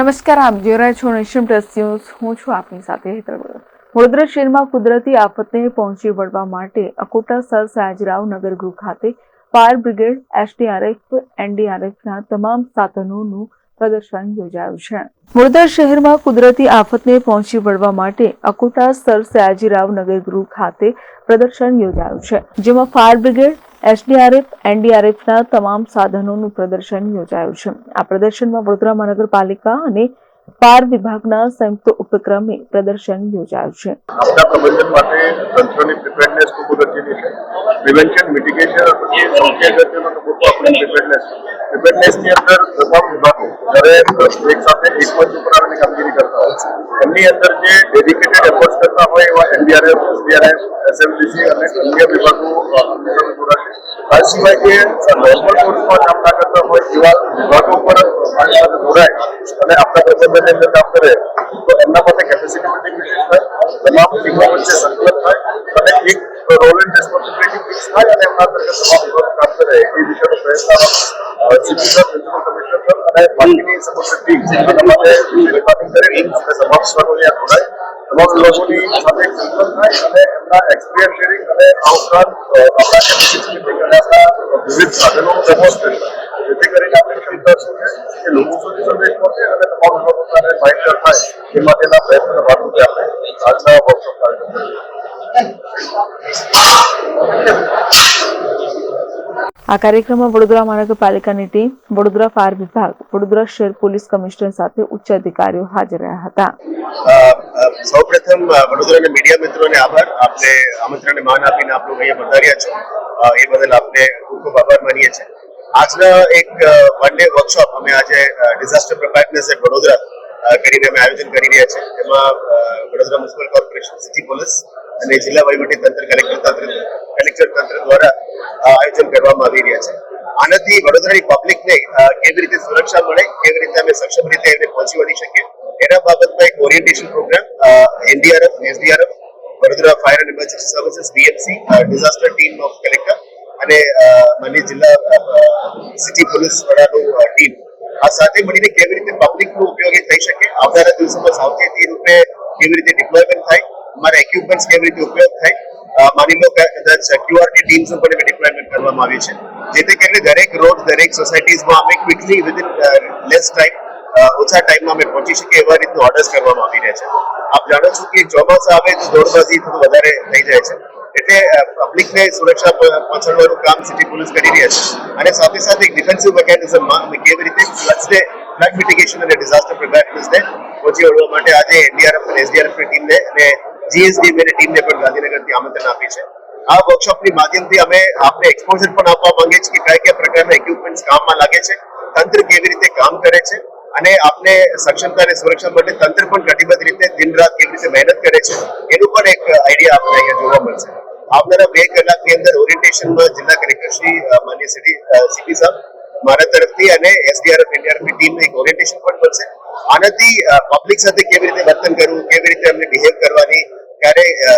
નમસ્કાર, આપ જોઈ રહ્યા છો નેશન ન્યૂઝ હું છું આપની સાથે હેતર. વડોદરા શહેરમાં કુદરતી આફતને પહોંચી વળવા માટે અકોટા સર સયાજીરાવ નગર ગૃહ ખાતે ફાયર બ્રિગેડ, એસડીઆરએફ, એનડીઆરએફના તમામ સાધનોનું પ્રદર્શન યોજાયું છે વડોદરા શહેરમાં કુદરતી આફતને પહોંચી વળવા માટે અકોટા સર સયાજીરાવ નગર ગૃહ ખાતે પ્રદર્શન યોજાયું છે, જેમાં ફાયર બ્રિગેડ એસડીઆરએફ, એનડીઆરએફના તમામ સાધનોનું પ્રદર્શન યોજાયું છે. આ પ્રદર્શનમાં વડોદરા મહાનગરપાલિકા અને પાર વિભાગના સંયુક્ત ઉપક્રમે પ્રદર્શન યોજાયું છે. પ્રિપેરનેસ ખૂબ અગત્યની છે પ્રિવેન્શન મિટિગેશન અને પછી સૌથી અગત્યનો તો મોટો આપણે પ્રિપેરનેસ પ્રિપેરનેસની અંદર તમામ વિભાગો જ્યારે એક સાથે એક મંચ ઉપર આવીને કામગીરી કરતા હોય છે એમની અંદર જે ડેડિકેટેડ એફર્ટ્સ કરતા હોય એવા એનડીઆરએફ એસડીઆરએફ એસએમડીસી અને અન્ય વિભાગો હંમેશા જોડાશે આ સિવાય જે નોર્મલ કોર્સમાં કામ ના કરતા હોય એવા વિભાગો પણ આની સાથે જોડાય અને આપણા પ્રબંધનની અંદર કામ કરે તો એમના માટે કેપેસિટી બિલ્ડિંગ થાય તમામ ટીમો વચ્ચે સંકલન થાય અને એક રોલ રિસ્પોન્સિબિલિટી ફિક્સ થાય અને એમના અંતર્ગત તમામ કામ કરે એ દિશાનો પ્રયત્ન CP sir principal commissioner sir અને બાકીની સમગ્ર ટીમ એના માટે રિપોર્ટિંગ કરી અને તમામ વિભાગો અહીંયા જોડાય તમામ વિભાગોની સાથે સંકલન થાય અને એમના એક્સપિરિયન્સ શેરિંગ અને આ ઉપરાંત આપણા કેપેસિટી બિલ્ડિંગ વિવિધ સાધનોનું ડેમોન્સ્ટ્રેશન જેથી કરીને આપણી ક્ષમતા શું છે કે લોકો સુધી સંદેશ પહોંચે અને તમામ લોકો સાથે થાય એ માટેના પ્રયત્ન ભાગરૂપે આપણે આજના વર્કશોપ કાર્યક્રમ આ કાર્યક્રમમાં વડોદરા મહાનગરપાલિકાની ટીમ વડોદરા ફાયર વિભાગ, વડોદરા શહેર પોલીસ કમિશનર સાથે ઉચ્ચ અધિકારીઓ હાજર રહ્યા હતા. સૌપ્રથમ વડોદરાના મીડિયા મિત્રોને આભાર. આપને આમંત્રણને માન આપીને આપ અહીંયા પધાર્યા છો. એ બદલ આપને ખૂબ ખૂબ આભાર માનીએ છીએ. આજના એક વન ડે વર્કશોપ અમે આજે ડિઝાસ્ટર પ્રિપેરનેસ એટ વડોદરા કરીને અમે આયોજન કરી રહ્યા છે એમાં Vadodara municipal corporation city police અને જિલ્લા વહીવટી તંત્ર, કલેક્ટર તંત્ર કલેક્ટર તંત્ર દ્વારા આયોજન કરવામાં આવી રહ્યા છે. આનાથી વડોદરાની પબ્લિકને કેવી રીતે સુરક્ષા મળે, કેવી રીતે અમે સક્ષમ રીતે એને પહોંચી વળી શકીએ, એના બાબતમાં એક orientation programme NDRF SDRF Vadodara fire and emergency services BMC disaster team of collector અને માન્ય જિલ્લા સિટી પોલીસ વડાનું ટીમ આ સાથે મળીને કેવી રીતે પબ્લિકનો ઉપયોગી થઈ શકે, આવનારા દિવસોમાં સાવચેતી રૂપે કેવી રીતે ડિપ્લોયમેન્ટ થાય અમારા ઇક્વિપમેન્ટ્સ કેવી રીતે ઉપયોગ થાય માની લો કે કદાચ ક્યુઆરટી ટીમ્સનું પણ ડિપ્લોયમેન્ટ કરવામાં આવી છે. જેથી કરીને દરેક રોડ દરેક સોસાયટીઝમાં અમે ક્વિકલી વિધિન લેસ ટાઈમ ઓછા ટાઈમમાં અમે પહોંચી શકીએ એવા રીતનું ઓર્ડર્સ કરવામાં આવી રહ્યા છે. આપ જાણો છો કે ચોમાસા આવે દોડબાજી થોડું વધારે થઈ જાય છે. એટલે પબ્લિકને સુરક્ષા પહોંચાડવાનું કામ સિટી પોલીસ કરી રહ્યા છે. અને સાથે સાથે એક ડિફેન્સિવ મિકેનિઝમમાં અમે કેવી રીતે ફ્લડ્સને ફ્લડ મિટિગેશન અને ડિઝાસ્ટર પ્રિપેરનેસને પહોંચી વળવા માટે આજે એનડીઆરએફ અને એસડીઆરએફની ટીમને અને જીએસડી મેરી ટીમને પણ ગાંધીનગરથી આમંત્રણ આપી છે. આ વર્કશોપની માધ્યમથી અમે આપને એક્સપોઝર પણ આપવા માંગીએ છીએ કે કયા કયા પ્રકારના ઇક્વિપમેન્ટ્સ કામમાં લાગે છે, તંત્ર કેવી રીતે કામ કરે છે અને આપને સક્ષમતા અને સુરક્ષા માટે તંત્ર પણ કટિબદ્ધ રીતે દિન રાત કેવી રીતે મહેનત કરે છે, એનું પણ એક આઈડિયા આપને અહીંયા જોવા મળશે. આવનારા બે કલાકની અંદર ઓરિએન્ટેશનમાં જિલ્લા કલેક્ટર શ્રી માન્ય સિટી સીપી સાહેબ મારા તરફથી અને એસડીઆરએફ એનડીઆરએફ ટીમનું એક ઓરિએન્ટેશન પણ મળશે. આનાથી પબ્લિક સાથે કેવી રીતે વર્તન કરવું, કેવી રીતે ક્યારે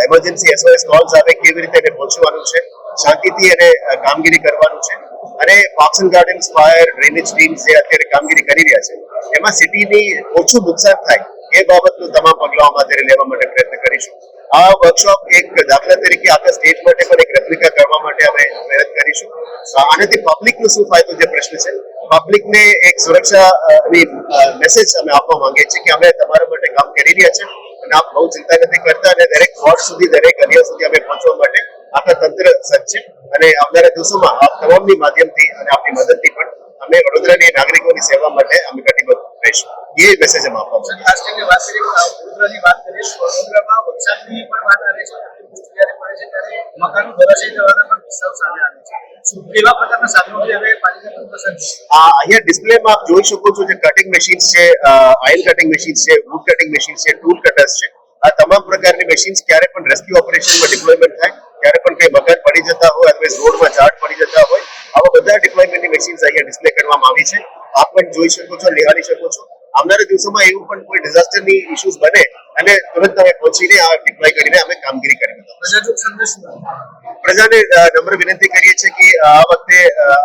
એમરજન્સી એસઓએસ કોલ્સ આવે, કેવી રીતે પહોંચવાનું છે, શાંતિથી એને કામગીરી કરવાનું છે. અને parks gardens fire drainage team જે અત્યારે કામગીરી કરી રહ્યા છે, એમાં સિટીની ઓછું નુકસાન થાય એ બાબતનું તમામ પગલાઓ અમે અત્યારે લેવા માટે પ્રયત્ન કરીશું. આ વર્કશોપ એક દાખલા તરીકે આખા સ્ટેટ માટે પણ એક રેપ્લિકા કરવા માટે અમે મહેનત કરીશું. આનાથી પબ્લિકનો શું ફાયદો, જે પ્રશ્ન છે? પબ્લિકને એક સુરક્ષા મેસેજ અમે આપવા માંગીએ છીએ કે અમે તમારા માટે કામ કરી રહ્યા છે. અને આપ બહુ ચિંતા નથી કરતા અને દરેક વોર્ડ સુધી, દરેક ગલિયા સુધી અમે પહોંચવા માટે આપણા તંત્ર સજ્જ છે. અને આવનારા દિવસોમાં આપ તમામની માધ્યમથી અને આપની મદદથી પણ અમે વડોદરાની નાગરિકોની સેવા માટે અમે કટિબદ્ધ રહીશું. એ મેસેજ અમે આપવા માંગીએ છીએ. કટિંગ મશીન્સ છે આયલ કટિંગ મશીન્સ છે. વુડ કટિંગ મશીન્સ છે? ટૂલ કટર્સ છે આ તમામ પ્રકારની મશીન્સ ક્યારે પણ રેસ્ક્યુ ઓપરેશનમાં ડિપ્લોયમેન્ટ થાય, ક્યારે પણ કઈ મકાન પડી જતા હોય, અથવા રોડમાં ઝાડ પડી જતા હોય, આવા બધા ડિપ્લોયમેન્ટની મશીન્સ અહીંયા ડિસ્પ્લે કરવામાં આવી છે. આપ પણ જોઈ શકો છો, નિહાળી શકો છો. આવનારા દિવસોમાં એવું પણ કોઈ ડિઝાસ્ટરની ઇશ્યુઝ બને અને તુરંત તમે પહોંચીને આ ડિપ્લોય કરીને અમે કામગીરી કરી પ્રજાને નમ્ર વિનંતી કરીએ છીએ કે આ વખતે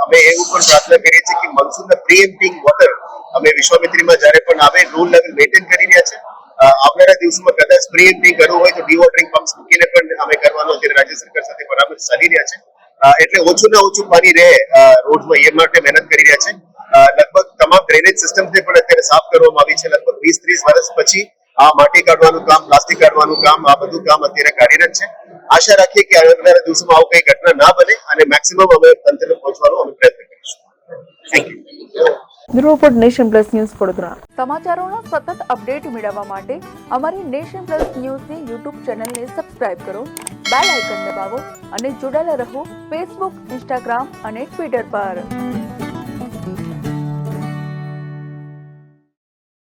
અમે એવું પણ પ્રાર્થના કરીએ છીએ કે મોન્સૂનના પ્રીએમ્પિંગ વોટર અમે વિશ્વામિત્રીમાં જ્યારે પણ આવે રૂલ લેવલ મેન્ટેન કરી રહ્યા છે. આવનારા દિવસોમાં કદાચ સ્પ્રે કરવું હોય તો ડીવોટરિંગ પંપ્સ મૂકીને પણ અમે કરવાનો અત્યારે રાજ્ય સરકાર સાથે બરાબર ચાલી રહ્યા છે. એટલે ઓછું ને ઓછું પાણી રહે રોડમાં. એ માટે મહેનત કરી રહ્યા છે. લગભગ તમામ ડ્રેનેજ સિસ્ટમને પણ અત્યારે સાફ કરવામાં આવી છે. લગભગ વીસ, ત્રીસ વર્ષ પછી આ માટી કાઢવાનું કામ, પ્લાસ્ટિક કાઢવાનું કામ, આ બધું કામ અત્યારે કાર્યરત છે. આશા રાખીએ કે આવનારા દિવસોમાં આવું કઈ ઘટના ના બને અને મેક્સિમમ અમે તંત્રને પહોંચવાનો અમે પ્રયત્ન કરીશું. Thank you report Nation Plus News Vadodara. સમાચારોના સતત અપડેટ મેળવવા માટે અમારી નેશન પ્લસ ન્યૂઝની યુટ્યુબ ચેનલને સબસ્ક્રાઇબ કરો બેલ આઇકન દબાવો અને જોડાયેલા રહો ફેસબુક ઇન્સ્ટાગ્રામ અને ટ્વિટર પર.